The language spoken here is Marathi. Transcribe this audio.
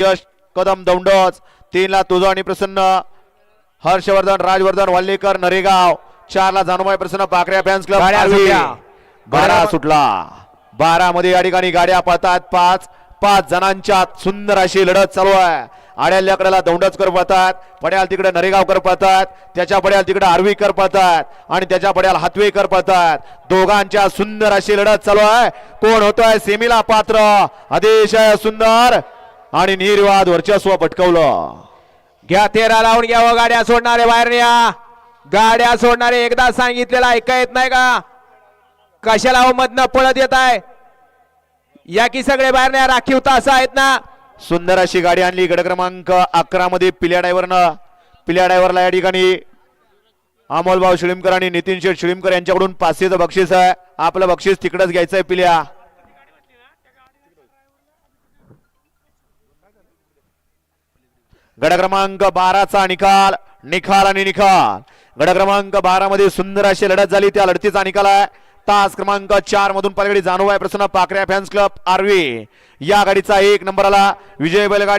यश कदम दौंडच तीन ला तुझं आणि प्रसन्न. हर्षवर्धन राजवर्धन वाल्लेकर नरेगाव. चार ला जानुबाई प्रसन्न पाकऱ्या फॅन्स क्लब. बारा सुटला. बारा मध्ये या ठिकाणी गाड्या पळतात पाच. पाच जणांच्या सुंदर अशी लढत चालू आहे. आड्याल्या कडेला दौंडचकर पळतात. पड्याल तिकडे नरेगावकर पळतात. त्याच्या पड्याल तिकडे आर्वीकर पळतात. आणि त्याच्या पड्याल हातवेकर पळतात. दोघांच्या सुंदर अशी लढत चालू आहे. कोण होतोय? सेमीला पात्र. अतिशय सुंदर. आणि निर्वाद वर्चस्व पटकवलं. घ्या तेरा लावून घ्या व गाड्या सोडणारे बाहेर न्या गाड्या सोडणारे एकदा सांगितलेलं ऐका येत नाही का? कशाला हो मधनं पळत येत आहे? या की सगळे बाहेर न्या राखीव तास आहेत ना? सुंदर अशी गाडी आणली गड क्रमांक अकरा मध्ये पिल्या ड्रायव्हरनं. पिल्या ड्रायव्हरला या ठिकाणी अमोलभाऊ शिळीमकर आणि नितीन शेठ शिळीमकर यांच्याकडून पाचशेचं बक्षीस आहे. आपलं बक्षीस तिकडच घ्यायचंय पिल्या. गड क्रमांक बाराचा निकाल निकाल आणि निकाल गड क्रमांक बारा मध्ये सुंदर अशी लढत झाली त्या लढतीचा निकाल आहे. तास क्रमांक चार मधून पलीकडे आहे प्रसन्न पाकऱ्या फॅन्स क्लब आर्वी. या गाडीचा एक नंबर आला. विजय बैलगाडी